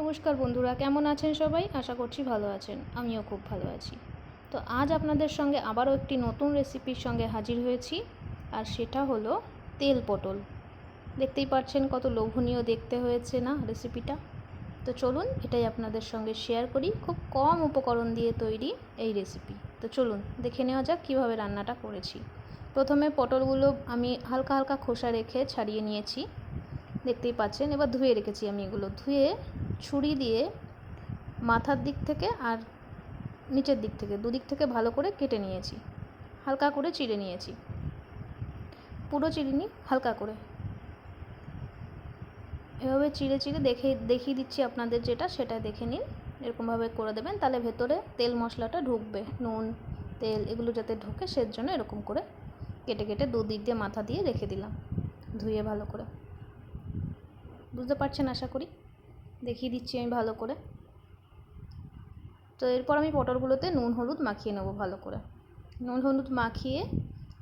নমস্কার বন্ধুরা, কেমন আছেন সবাই? আশা করছি ভালো আছেন। আমিও খুব ভালো আছি। তো আজ আপনাদের সঙ্গে আবারও একটি নতুন রেসিপির সঙ্গে হাজির হয়েছি, আর সেটা হলো তেল পটল। দেখতেই পাচ্ছেন কত লোভনীয় দেখতে হয়েছে না রেসিপিটা? তো চলুন, এটাই আপনাদের সঙ্গে শেয়ার করি। খুব কম উপকরণ দিয়ে তৈরি এই রেসিপি তো চলুন, দেখে নেওয়া যাক কীভাবে রান্নাটা করেছি। প্রথমে পটলগুলো আমি হালকা হালকা খোসা রেখে ছাড়িয়ে নিয়েছি। দেখতেই পাচ্ছেন, এবার ধুয়ে রেখেছি আমি এগুলো। ধুয়ে ছুরি দিয়ে মাথার দিক থেকে আর নিচের দিক থেকে, দুদিক থেকে ভালো করে কেটে নিয়েছি। হালকা করে চিড়ে নিয়েছি। পুরো চিড়িনি, হালকা করে। এভাবে চিড়ে চিড়ে দেখে, দেখিয়ে দিচ্ছি আপনাদের যেটা, সেটা দেখে নিন। এরকমভাবে করে দেবেন, তাহলে ভেতরে তেল মশলাটা ঢুকবে। নুন, তেল, এগুলো যাতে ঢোকে সের জন্য এরকম করে কেটে কেটে দুদিক দিয়ে মাথা দিয়ে রেখে দিলাম, ধুয়ে ভালো করে। বুঝতে পারছেন আশা করি? দেখিয়ে দিচ্ছি আমি ভালো করে। তো এরপর আমি পটলগুলোতে নুন, হলুদ মাখিয়ে নেব ভালো করে। নুন, হলুদ মাখিয়ে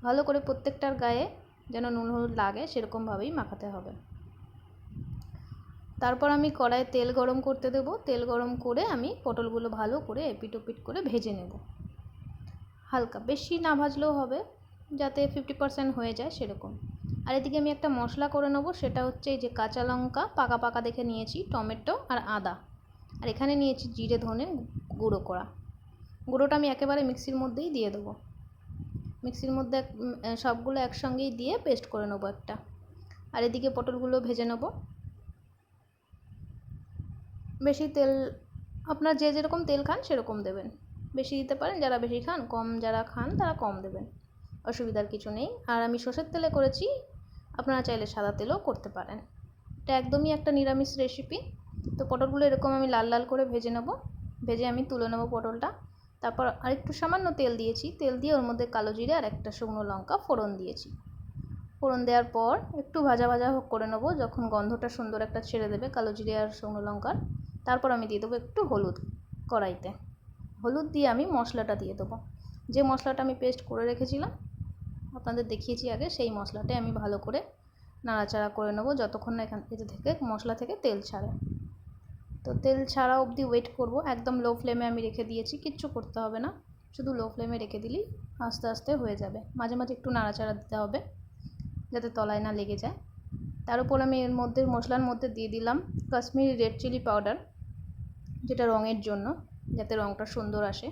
ভালো করে প্রত্যেকটার গায়ে যেন নুন, হলুদ লাগে সেরকমভাবেই মাখাতে হবে। তারপর আমি কড়াইয়ে তেল গরম করতে দেব। তেল গরম করে আমি পটলগুলো ভালো করে এপিট ওপিট করে ভেজে নেব। হালকা, বেশি না ভাজলেও হবে, যাতে ফিফটি পার্সেন্ট হয়ে যায় সেরকম। আর এদিকে আমি একটা মশলা করে নেব, সেটা হচ্ছে এই যে কাঁচা লঙ্কা, পাকা পাকা দেখে নিয়েছি, টমেটো আর আদা। আর এখানে নিয়েছি জিরে, ধনে গুঁড়ো করা। গুঁড়োটা আমি একেবারে মিক্সির মধ্যেই দিয়ে দেবো। মিক্সির মধ্যে সবগুলো একসঙ্গেই দিয়ে পেস্ট করে নেব একটা। আর এদিকে পটলগুলো ভেজে নেব। বেশি তেল, আপনার যে যেরকম তেল খান সেরকম দেবেন। বেশি দিতে পারেন, যারা বেশি খান, কম যারা খান তারা কম দেবেন। অসুবিধার কিছু নেই। আর আমি সর্ষের তেলে করেছি, আপনারা চাইলে সাদা তেলেও করতে পারেন। এটা একদমই একটা নিরামিষ রেসিপি তো পটলগুলো এরকম আমি লাল লাল করে ভেজে নেব। ভেজে আমি তুলে নেব পটলটা। তারপর আরেকটু সামান্য তেল দিয়েছি। তেল দিয়ে ওর মধ্যে কালো জিরে আর একটা শুকনো লঙ্কা ফোড়ন দিয়েছি। ফোড়ন দেওয়ার পর একটু ভাজা ভাজা করে নেব, যখন গন্ধটা সুন্দর একটা ছেড়ে দেবে কালো জিরে আর শুকনো লঙ্কার। তারপর আমি দিয়ে দেবো একটু হলুদ কড়াইতে। হলুদ দিয়ে আমি মশলাটা দিয়ে দেবো। যে মশলাটা আমি পেস্ট করে রেখেছিলাম আপনাদের দেখিয়েছি আগে, সেই মশলাটাই আমি ভালো করে নাড়াচাড়া করে নেব যতক্ষণ না এখান, এতে থেকে মশলা থেকে তেল ছাড়ে। তো তেল ছাড়া অবধি ওয়েট করব। একদম লো ফ্লেমে আমি রেখে দিয়েছি, কিচ্ছু করতে হবে না। শুধু লো ফ্লেমে রেখে দিলেই আস্তে আস্তে হয়ে যাবে। মাঝে মাঝে একটু নাড়াচাড়া দিতে হবে, যাতে তলায় না লেগে যায়। তার উপর আমি এর মধ্যে, মশলার মধ্যে দিয়ে দিলাম কাশ্মীরি রেড চিলি পাউডার যেটা রঙের জন্য, যাতে রঙটা সুন্দর আসে।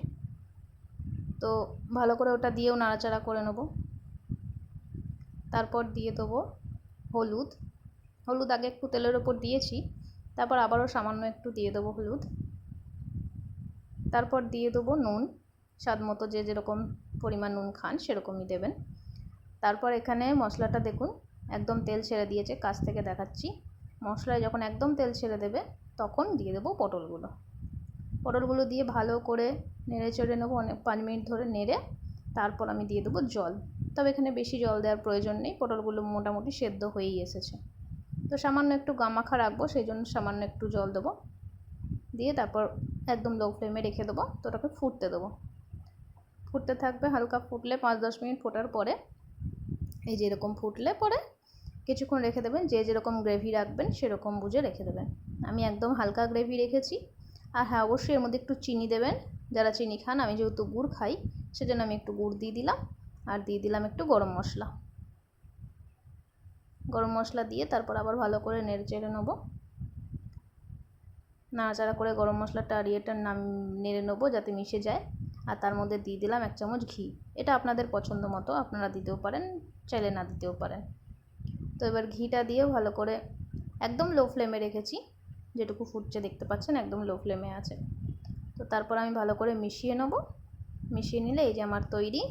তো ভালো করে ওটা দিয়েও নাড়াচাড়া করে নেব। তারপর দিয়ে দেবো হলুদ। হলুদ আগে একটু তেলের ওপর দিয়েছি, তারপর আবারও সামান্য একটু দিয়ে দেবো হলুদ। তারপর দিয়ে দেবো নুন, স্বাদ মতো যে যেরকম পরিমাণ নুন খান সেরকমই দেবেন। তারপর এখানে মশলাটা দেখুন, একদম তেল ছেড়ে দিয়েছে, কাছ থেকে দেখাচ্ছি। মশলায় যখন একদম তেল ছেড়ে দেবে, তখন দিয়ে দেবো পটলগুলো। পটলগুলো দিয়ে ভালো করে নেড়ে চেড়ে নেব, অনেক পাঁচ মিনিট ধরে নেড়ে, তারপর আমি দিয়ে দেবো জল। তবে এখানে বেশি জল দেওয়ার প্রয়োজন নেই, পটলগুলো মোটামুটি সেদ্ধ হয়েই এসেছে। তো সামান্য একটু গামাখা রাখব, সেই জন্য সামান্য একটু জল দেবো। দিয়ে তারপর একদম লো ফ্লেমে রেখে দেবো, তো ওটাকে ফুটতে দেবো। ফুটতে থাকবে, হালকা ফুটলে পাঁচ দশ মিনিট ফোটার পরে, এই যে এরকম ফুটলে পরে কিছুক্ষণ রেখে দেবেন, যে যেরকম গ্রেভি রাখবেন সেরকম বুঝে রেখে দেবেন। আমি একদম হালকা গ্রেভি রেখেছি। আর হ্যাঁ অবশ্যই এর মধ্যে একটু চিনি দেবেন। যারা চিনি খান, আমি যেহেতু গুড় খাই, সেজন্য আমি একটু গুড় দিয়ে দিলাম। আর দিয়ে দিলাম একটু গরম মশলা। গরম মশলা দিয়ে তারপর আবার ভালো করে নেড়ে চেড়ে নেব। নাড়াচাড়া করে গরম মশলাটা আর ইয়েটা নাম, নেড়ে নেব যাতে মিশে যায়। আর তার মধ্যে দিয়ে দিলাম এক চামচ ঘি। এটা আপনাদের পছন্দ মতো আপনারা দিতেও পারেন, চাইলে না দিতেও পারেন। তো এবার ঘিটা দিয়ে ভালো করে একদম লো ফ্লেমে রেখেছি। যেটুকু ফুটছে দেখতে পাচ্ছেন একদম লো ফ্লেমে আছে। তো তারপর আমি ভালো করে মিশিয়ে নেব। মিশিয়ে নিলে এই যে আমার তৈরি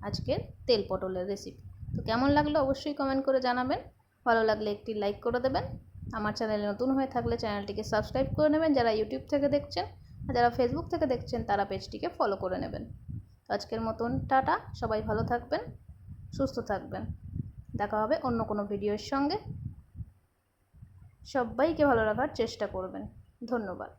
আজকের তেল পটলের রেসিপি তো কেমন লাগল অবশ্যই কমেন্ট করে জানাবেন। ভালো লাগলে একটি লাইক করে দেবেন। আমার চ্যানেলে নতুন হয়ে থাকলে চ্যানেলটিকে সাবস্ক্রাইব করে নেবেন। যারা ইউটিউব থেকে দেখছেন আর যারা ফেসবুক থেকে দেখছেন, তারা পেজটিকে ফলো করে নেবেন। আজকের মতন টাটা। সবাই ভালো থাকবেন, সুস্থ থাকবেন। দেখা হবে অন্য কোনো ভিডিওর সঙ্গে। সবাইকে ভালো রাখার চেষ্টা করবেন। ধন্যবাদ।